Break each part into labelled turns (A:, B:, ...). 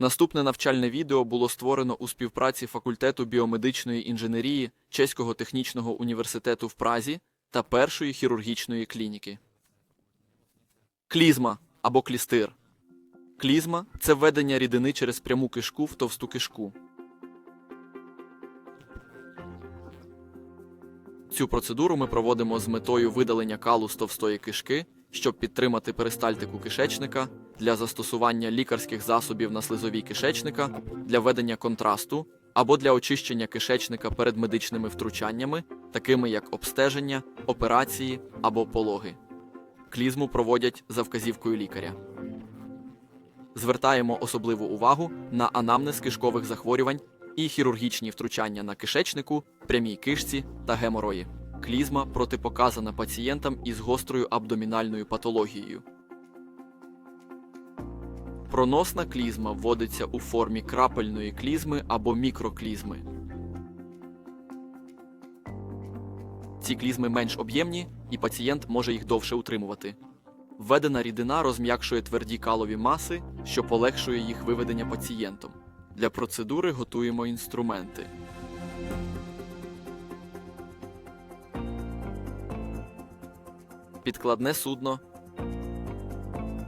A: Наступне навчальне відео було створено у співпраці факультету біомедичної інженерії Чеського технічного університету в Празі та першої хірургічної клініки. Клізма або клістир. Клізма це введення рідини через пряму кишку в товсту кишку. Цю процедуру ми проводимо з метою видалення калу з товстої кишки, щоб підтримати перистальтику кишечника, для застосування лікарських засобів на слизовій кишечника, для ведення контрасту або для очищення кишечника перед медичними втручаннями, такими як обстеження, операції або пологи. Клізму проводять за вказівкою лікаря. Звертаємо особливу увагу на анамнез кишкових захворювань і хірургічні втручання на кишечнику, прямій кишці та геморої. Клізма протипоказана пацієнтам із гострою абдомінальною патологією. Проносна клізма вводиться у формі крапельної клізми або мікроклізми. Ці клізми менш об'ємні, і пацієнт може їх довше утримувати. Введена рідина розм'якшує тверді калові маси, що полегшує їх виведення пацієнтом. Для процедури готуємо інструменти. Підкладне судно,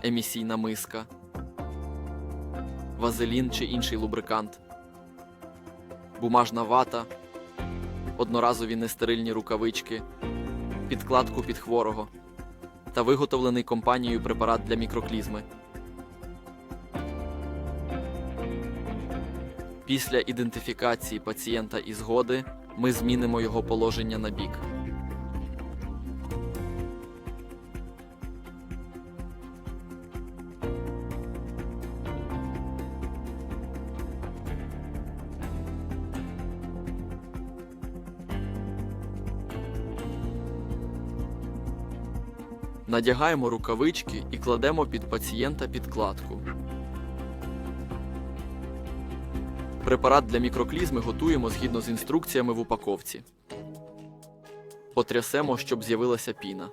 A: емісійна миска, вазелін чи інший лубрикант, бумажна вата, одноразові нестерильні рукавички, підкладку під хворого та виготовлений компанією препарат для мікроклізми. Після ідентифікації пацієнта і згоди ми змінимо його положення на бік. Надягаємо рукавички і кладемо під пацієнта підкладку. Препарат для мікроклізми готуємо згідно з інструкціями в упаковці. Потрясемо, щоб з'явилася піна.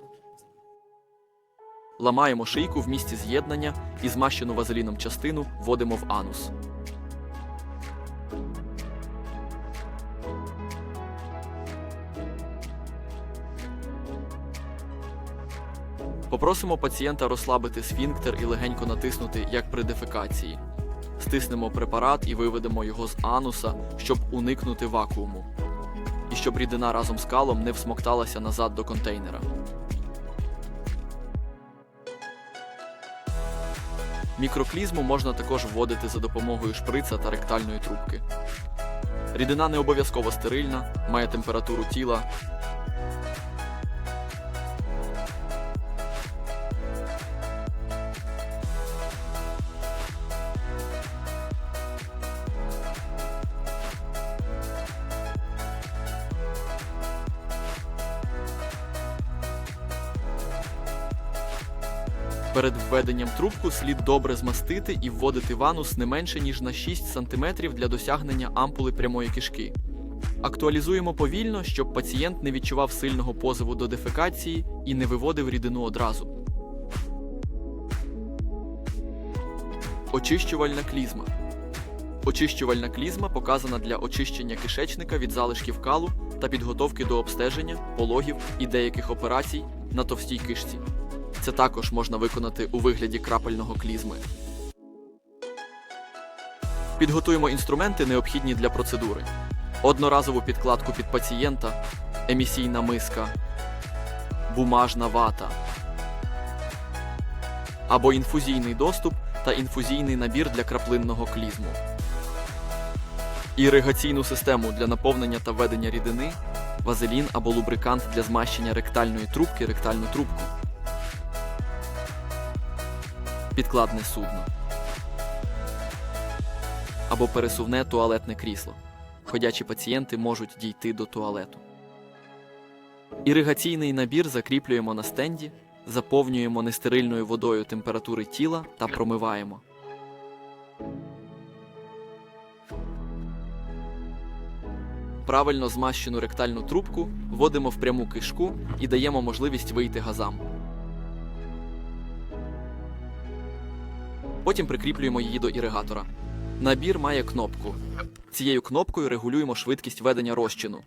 A: Ламаємо шийку в місці з'єднання і змащену вазеліном частину вводимо в анус. Попросимо пацієнта розслабити сфінктер і легенько натиснути, як при дефекації. Стиснемо препарат і виведемо його з ануса, щоб уникнути вакууму. І щоб рідина разом з калом не всмокталася назад до контейнера. Мікроклізму можна також вводити за допомогою шприца та ректальної трубки. Рідина не обов'язково стерильна, має температуру тіла. Перед введенням трубку слід добре змастити і вводити в анус не менше ніж на 6 см для досягнення ампули прямої кишки. Актуалізуємо повільно, щоб пацієнт не відчував сильного позову до дефекації і не виводив рідину одразу. Очищувальна клізма. Очищувальна клізма показана для очищення кишечника від залишків калу та підготовки до обстеження, пологів і деяких операцій на товстій кишці. Це також можна виконати у вигляді крапельного клізми. Підготуємо інструменти, необхідні для процедури: одноразову підкладку під пацієнта, емісійна миска, бумажна вата або інфузійний доступ та інфузійний набір для краплинного клізму, іригаційну систему для наповнення та ведення рідини, вазелін або лубрикант для змащення ректальної трубки, ректальну трубку підкладне судно або пересувне туалетне крісло. Ходячі пацієнти можуть дійти до туалету. Іригаційний набір закріплюємо на стенді, заповнюємо нестерильною водою температури тіла та промиваємо. Правильно змащену ректальну трубку вводимо в пряму кишку і даємо можливість вийти газам. Потім прикріплюємо її до іригатора. Набір має кнопку. Цією кнопкою регулюємо швидкість ведення розчину.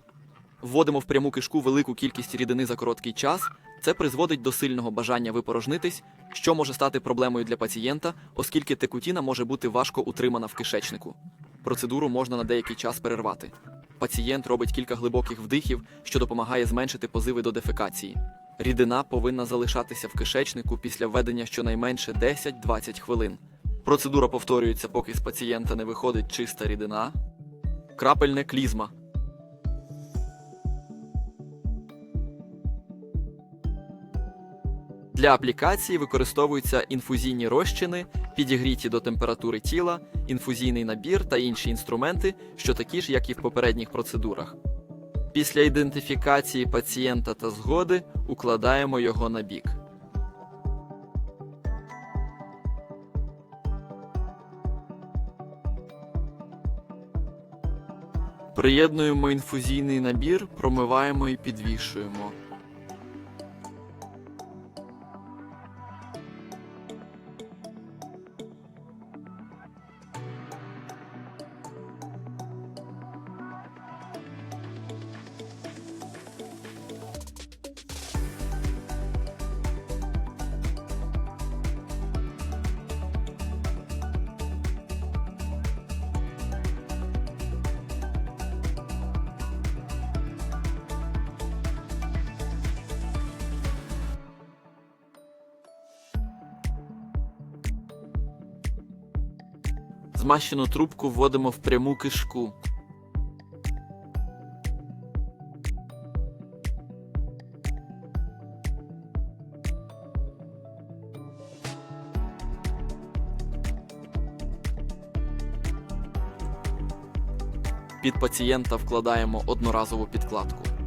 A: Вводимо в пряму кишку велику кількість рідини за короткий час. Це призводить до сильного бажання випорожнитись, що може стати проблемою для пацієнта, оскільки текутіна може бути важко утримана в кишечнику. Процедуру можна на деякий час перервати. Пацієнт робить кілька глибоких вдихів, що допомагає зменшити позиви до дефекації. Рідина повинна залишатися в кишечнику після введення щонайменше 10-20 хвилин. Процедура повторюється, поки з пацієнта не виходить чиста рідина. Крапельне клізма. Для аплікації використовуються інфузійні розчини, підігріті до температури тіла, інфузійний набір та інші інструменти, що такі ж, як і в попередніх процедурах. Після ідентифікації пацієнта та згоди укладаємо його на бік. Приєднуємо інфузійний набір, промиваємо і підвішуємо. Змащену трубку вводимо в пряму кишку. Під пацієнта вкладаємо одноразову підкладку.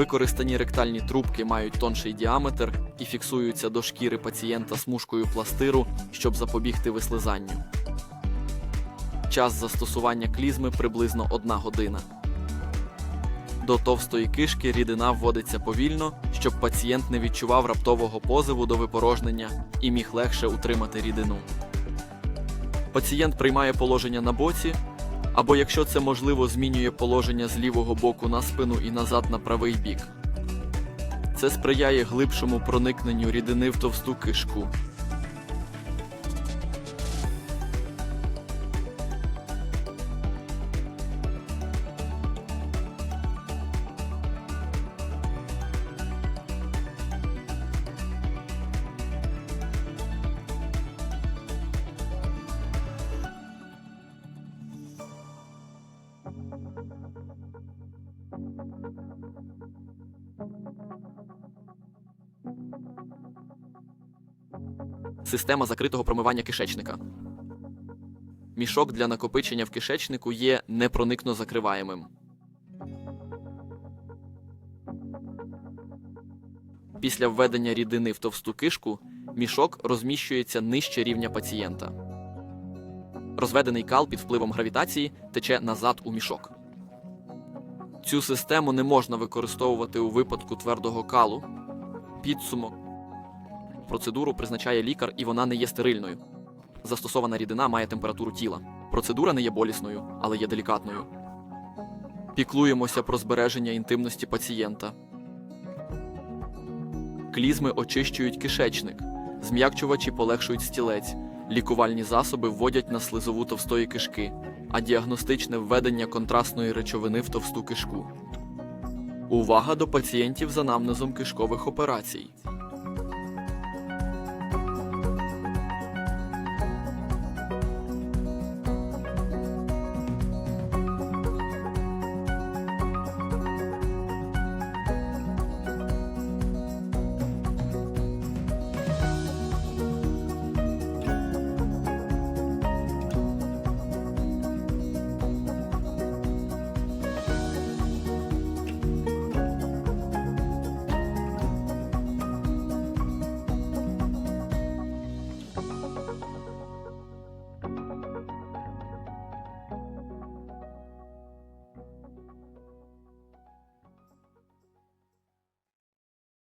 A: Використані ректальні трубки мають тонший діаметр і фіксуються до шкіри пацієнта смужкою пластиру, щоб запобігти вислизанню. Час застосування клізми приблизно 1 година. До товстої кишки рідина вводиться повільно, щоб пацієнт не відчував раптового позиву до випорожнення і міг легше утримати рідину. Пацієнт приймає положення на боці, або якщо це можливо, змінює положення з лівого боку на спину і назад на правий бік. Це сприяє глибшому проникненню рідини в товсту кишку. Система закритого промивання кишечника. Мішок для накопичення в кишечнику є непроникно закриваємим. Після введення рідини в товсту кишку мішок розміщується нижче рівня пацієнта. Розведений кал під впливом гравітації тече назад у мішок. Цю систему не можна використовувати у випадку твердого калу. Підсумок Процедуру призначає лікар, і вона не є стерильною. Застосована рідина має температуру тіла. Процедура не є болісною, але є делікатною. Піклуємося про збереження інтимності пацієнта. Клізми очищують кишечник, зм'якчувачі полегшують стілець, лікувальні засоби вводять на слизову товстої кишки, а діагностичне введення контрастної речовини в товсту кишку. Увага до пацієнтів з анамнезом кишкових операцій.